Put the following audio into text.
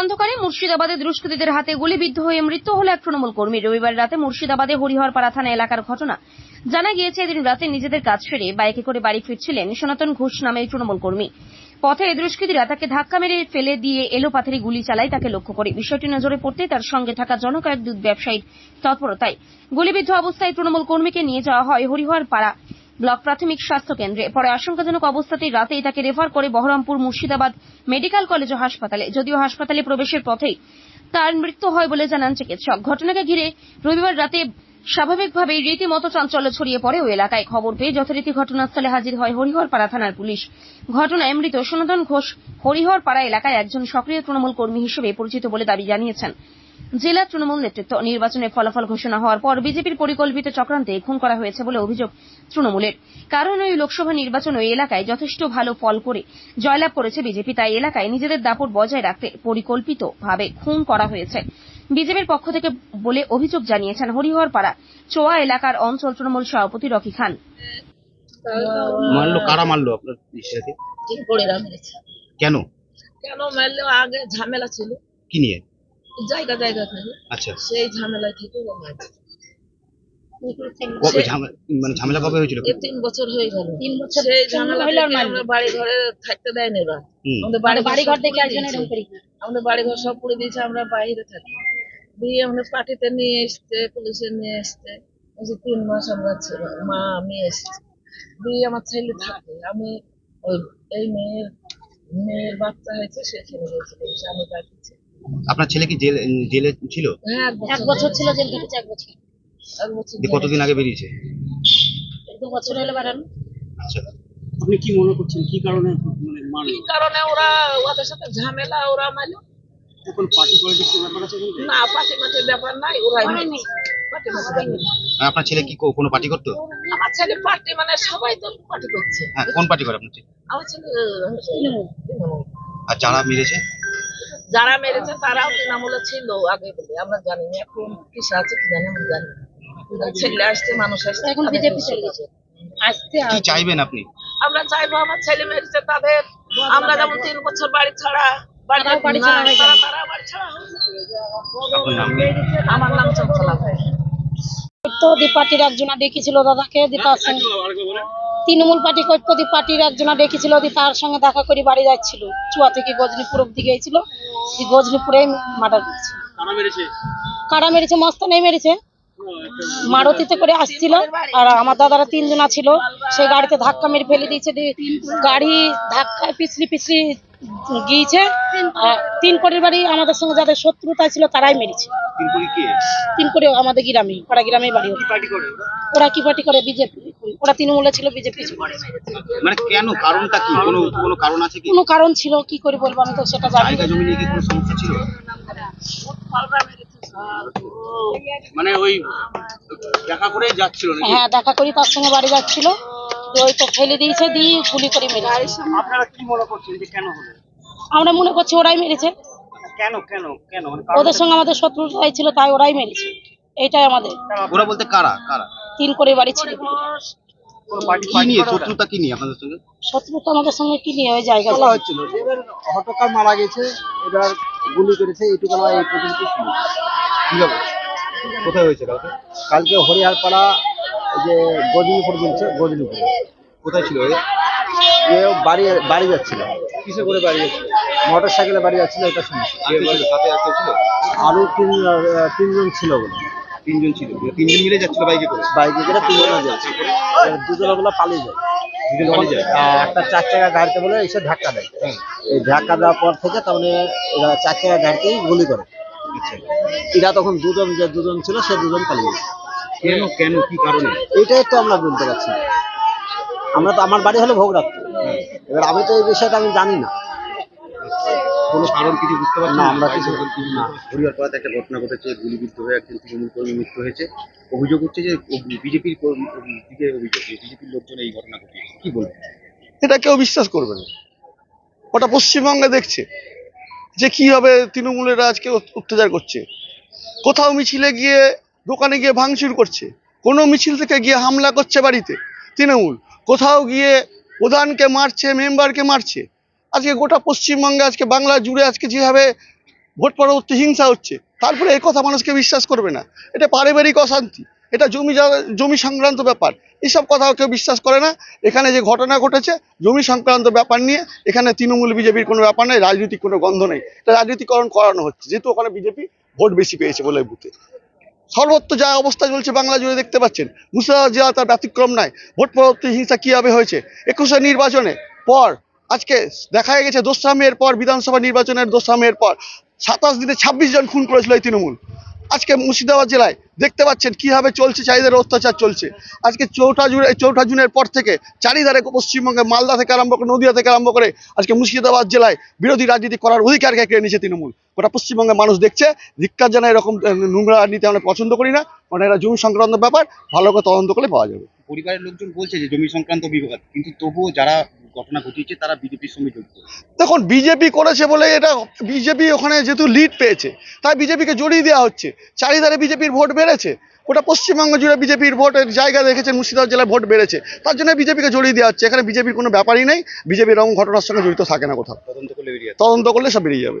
অন্ধকারে মুর্শিদাবাদে দুষ্কৃতীদের হাতে গুলিবিদ্ধ হয়ে মৃত্যু হল এক তৃণমূল কর্মী। রবিবার রাতে মুর্শিদাবাদে হরিহরপাড়া থানা এলাকার ঘটনা। জানা গিয়েছে, এদিন রাতে নিজেদের কাজ সেরে বাইকে করে বাড়ি ফিরছিলেন সনাতন ঘোষ নামে এই তৃণমূল কর্মী। পথে দুষ্কৃতীরা তাকে ধাক্কা মেরে ফেলে দিয়ে এলো পাথারি গুলি চালায় তাকে লক্ষ্য করে। বিষয়টি নজরে পড়তে তার সঙ্গে থাকা জনকয়েক দুধ ব্যবসায়ীর তৎপরতায়। গুলিবিদ্ধ অবস্থায় তৃণমূল কর্মীকে নিয়ে যাওয়া হয় হরিহরপাড়া ব্লক প্রাথমিক স্বাস্থ্য কেন্দ্রে। পরে আশঙ্কাজনক অবস্থাতেই রাতেই তাকে রেফার করে বহরমপুর মুর্শিদাবাদ মেডিকেল কলেজ ও হাসপাতালে। যদিও হাসপাতালে প্রবেশের পথেই তার মৃত্যু হয় বলে জানান চিকিৎসক। ঘটনাকে ঘিরে রবিবার রাতে স্বাভাবিকভাবেই রীতিমতো চাঞ্চল্য ছড়িয়ে পড়ে ওই এলাকায়। খবর পেয়ে যথারীতি ঘটনাস্থলে হাজির হয় হরিহরপাড়া থানার পুলিশ। ঘটনায় মৃত সনাতন ঘোষ হরিহরপাড়া এলাকায় একজন সক্রিয় তৃণমূল কর্মী হিসেবে পরিচিত বলে দাবি জানিয়েছেন। জেলা তৃণমূল নেতৃত্ব নির্বাচনের ফলাফল ঘোষণা হওয়ার পর বিজেপির পরিকল্পিত চক্রান্তে খুন করা হয়েছে বলে অভিযোগ তৃণমূলের। কারণ ওই লোকসভা নির্বাচন ওই এলাকায় যথেষ্ট ভালো ফল করে জয়লাভ করেছে বিজেপি তাই এলাকায় নিজেদের দাপট বজায় রাখতে পরিকল্পিতভাবে খুন করা হয়েছে। বিজেপির পক্ষ থেকে বলে অভিযোগ জানিয়েছেন হরিহরপাড়া চোয়া এলাকার অঞ্চল তৃণমূল সভাপতি রকি খান। মারলো কারা মারলো আপনার কেন? কেন মারলে? আগে ঝামেলা ছিল। কি নিয়ে? জায়গা জায়গা থেকে। আচ্ছা। সেই ঝামেলা থেকে ও মারছে কবে ঝামেলা মানে ঝামেলা কবে হয়েছিল? এ তিন বছর হয়ে গেল। তিন বছর সেই ঝামেলা থেকে আমরা বাড়ি ঘরে থাকতে দেয় না এবার আমাদের বাড়ি বাড়ি ঘর থেকে আমাদের বাড়ি ঘর সব পুড়ে দিয়েছে আমরা বাইরে থাকি। দিয়ে আমাদের পার্টিতে নিয়ে এসছে পুলিশে নিয়ে এসছে। এই যে তিন মাস আমরা ছিল মা আমি এসছি। দিয়ে আমার ছেলে থাকে। আমি ওই এই মেয়ের মেয়ের বাচ্চা হয়েছে সেখানে পাঠিয়েছে আপনার ছেলে কি জেলে জেলে ছিল? হ্যাঁ এক বছর ছিল জেল কেটেছে এক বছর। এক বছর দিয়ে কতদিন আগে বেরিয়েছে? দু বছর হলো বাড়ানো। আচ্ছা। আপনি কি মনে করছেন কি কারণে মানে কি কারণে ওরা ওদের সাথে ঝামেলা ওরা মারলো? এখন পার্টি পলিটিক্স ব্যাপার আছে না মাটির ব্যাপার নাই নাই। আর আপনার ছেলে কি কোনো পার্টি করতো? আমার ছেলে পার্টি মানে সবাই তো পার্টি করছে। হ্যাঁ কোন পার্টি করে আপনার ছেলে? আমার ছেলে। আর যারা মেরেছে? যারা মেরেছে তারাও তৃণমূলে ছিল আগে বলে। আমরা জানি না এখন কিসে আছে কি জানি আমরা জানি ছেলে আসছে মানুষ আসছে এখন বিজেপি খুশি চলে হয়েছে। আসতে কি চাইবেন আপনি? আমরা চাইব আমার ছেলে মেরেছে তাদের আমরা যেমন তিন বছর বাড়ি ছাড়া বাড়ি ছাড়া তারা বাড়ি ছাড়া হোক। আপনার নাম কি? আমার নাম চঞ্চলা ভাই তো দি একজনা ডেকেছিল দাদাকে সঙ্গে তৃণমূল পার্টি কৈপ্যদি পার্টির একজনা ডেকেছিল দি তার সঙ্গে দেখা করে বাড়ি যাচ্ছিল। চুয়া থেকে গজনীপুর অব্দি গিয়েছিল। গজনীপুরে মার্ডার করেছে। কারা মেরেছে? মস্ত নেই মেরেছে। মারুতিতে করে আসছিল আর আমার দাদারা তিনজনা ছিল। সেই গাড়িতে ধাক্কা মেরে ফেলে দিয়েছে গাড়ি ধাক্কায় পিছলি পিছলি গিয়েছে। আর তিন কোটির বাড়ি আমাদের সঙ্গে যাদের শত্রুতা ছিল তারাই মেরেছে। তিন করে আমাদের গ্রামে পাড়া গ্রামে বাড়ি ওরা? ওরা? কি পার্টি করে? বিজেপি। ওরা তৃণমূলে ছিল বিজেপি মানে কেন? কারণটা কি? কোনো কোনো কারণ আছে কি? কোনো কারণ ছিল কি করে বলব আমি তো সেটা জানি জমি নিয়ে কি কোনো সমস্যা ছিল? মানে ওই দেখা করে যাচ্ছিল হ্যাঁ দেখা করি তার সঙ্গে বাড়ি যাচ্ছিল। ওই তো ফেলে দিয়েছে দিয়ে গুলি করে মেরেছে। আপনারা কি মনে করছেন যে কেন হলো? আমরা মনে করছি ওরাই মেরেছে। কেন কেন কেন? মানে ওদের সঙ্গে আমাদের শত্রুতাই ছিল তাই ওরাই মেরেছে। এইটাই আমাদের। ওরা বলতে কারা কারা? তিন করে বাড়ি ছিল। নিয়ে শত্রুতা কি নিয়ে আপনাদের সঙ্গে? শত্রুতা আমাদের সঙ্গে কি নিয়ে ওই জায়গা বলা হচ্ছিল। এবার মারা গেছে এবার গুলি করেছে এইটুকু আমরা এই পর্যন্ত শুনি। কীভাবে কোথায় হয়েছে কালকে? কালকে হরিহারপাড়া যে গজনীপুর বলছে গজনীপুর। কোথায় ছিল এ? এ বাড়ি বাড়ি যাচ্ছিল। কিসে করে বাড়ি গেছিল মোটর সাইকেলে বাড়ি যাচ্ছিল এটা শুনেছি। আর কে ছিল সাথে আর কেউ ছিল? আরও তিন আহ, তিনজন ছিল বলে। তিনজন ছিল। তিনজন মিলে যাচ্ছিল বাইকে করে? বাইকে করে তিনজন যাচ্ছে দুজন ওগুলো পালিয়ে যায়। দুজন পালিয়ে যায়? আহ, একটা চার চাকা গাড়িতে বলে এসে ধাক্কা দেয়। এই ধাক্কা দেওয়ার পর থেকে তার মানে এরা চার চাকা গাড়িতেই গুলি করে। এরা তখন দুজন যে দুজন ছিল সে দুজন পালিয়ে গেছে। কেন কেন কি কারণে? এইটাই তো আমরা বলতে পারছি। না। আমরা তো আমার বাড়ি হলো ভোগরাত্রি এবার আমি তো এই বিষয়টা আমি জানি না। কোনো কারণ কিছু বুঝতে পারছি না, আমরা কিছু- না। একটা ঘটনা ঘটেছে গুলিবিদ্ধ হয়ে একজন তৃণমূল কর্মী মৃত্যু হয়েছে। অভিযোগ হচ্ছে যে বিজেপির দিকে অভিযোগ বিজেপির লোকজন এই ঘটনা ঘটিয়েছে। কি বলবেন এটা কেউ বিশ্বাস করবে না। ওটা পশ্চিমবঙ্গে দেখছে। যে কীভাবে তৃণমূলেরা আজকে অত্যাচার করছে। কোথাও মিছিলে গিয়ে, দোকানে গিয়ে ভাঙচুর করছে। কোনো মিছিল থেকে গিয়ে হামলা করছে বাড়িতে তৃণমূল। কোথাও গিয়ে প্রধানকে মারছে, মেম্বারকে মারছে। আজকে গোটা পশ্চিমবঙ্গে, আজকে বাংলা জুড়ে আজকে যেভাবে ভোট পরবর্তী হিংসা হচ্ছে তারপরে এই কথা মানুষকে বিশ্বাস করবে না। এটা পারিবারিক অশান্তি। এটা জমি জমি সংক্রান্ত ব্যাপার। এইসব কথা কেউ বিশ্বাস করে না। এখানে যে ঘটনা ঘটেছে, জমি সংক্রান্ত ব্যাপার নিয়ে এখানে তৃণমূল বিজেপির কোনো ব্যাপার নেই, রাজনৈতিক কোনো গন্ধ নেই। এটা রাজনীতিকরণ করানো হচ্ছে, যেহেতু ওখানে বিজেপি ভোট বেশি পেয়েছে বলে বুথে। সর্বত্র যা অবস্থা চলছে বাংলা জুড়ে দেখতে পাচ্ছেন। মুর্শিদাবাদ জেলা তার ব্যতিক্রম নাই। ভোট পরবর্তী হিংসা কীভাবে হয়েছে? একুশে নির্বাচনে পর, আজকে দেখা গেছে দোসরা মেয়ের পর বিধানসভা নির্বাচনের দোসরা মেয়ের পর, সাতাশ দিনে ছাব্বিশ জন খুন করেছিল এই তৃণমূল। আজকে মুর্শিদাবাদ জেলায় দেখতে পাচ্ছেন কীভাবে চলছে চাহিদার অত্যাচার চলছে। আজকে চৌঠা জুনে চৌঠা জুনের পর থেকে চারিধারে পশ্চিমবঙ্গে মালদা থেকে আরম্ভ করে, নদিয়া থেকে আরম্ভ করে আজকে মুর্শিদাবাদ জেলায় বিরোধী রাজনীতি করার অধিকারকে কেড়ে নিয়েছে তৃণমূল। গোটা পশ্চিমবঙ্গের মানুষ দেখছে ধিক্কার জানা এরকম নোংরা নিতে আমরা পছন্দ করি না কারণ এটা জমি সংক্রান্ত ব্যাপার ভালো করে তদন্ত করলে পাওয়া যাবে। পরিবারের লোকজন বলছে যে জমি সংক্রান্ত বিবাদ কিন্তু তবুও যারা ঘটনা ঘটিয়েছে তারা বিজেপির সঙ্গে যুক্ত। দেখুন বিজেপি করেছে বলে এটা বিজেপি ওখানে যেহেতু লিড পেয়েছে তাই বিজেপিকে জড়িয়ে দেওয়া হচ্ছে। চারিধারে বিজেপির ভোট বেড়েছে ওটা পশ্চিমবঙ্গ জুড়ে বিজেপির ভোটের জায়গা দেখেছেন মুর্শিদাবাদ জেলায় ভোট বেড়েছে তার জন্য বিজেপিকে জড়িয়ে দেওয়া হচ্ছে। এখানে বিজেপির কোনো ব্যাপারই নেই বিজেপি এরকম ঘটনার সঙ্গে জড়িত থাকে না কোথাও। তদন্ত করলে তদন্ত করলে সব বেরিয়ে যাবে।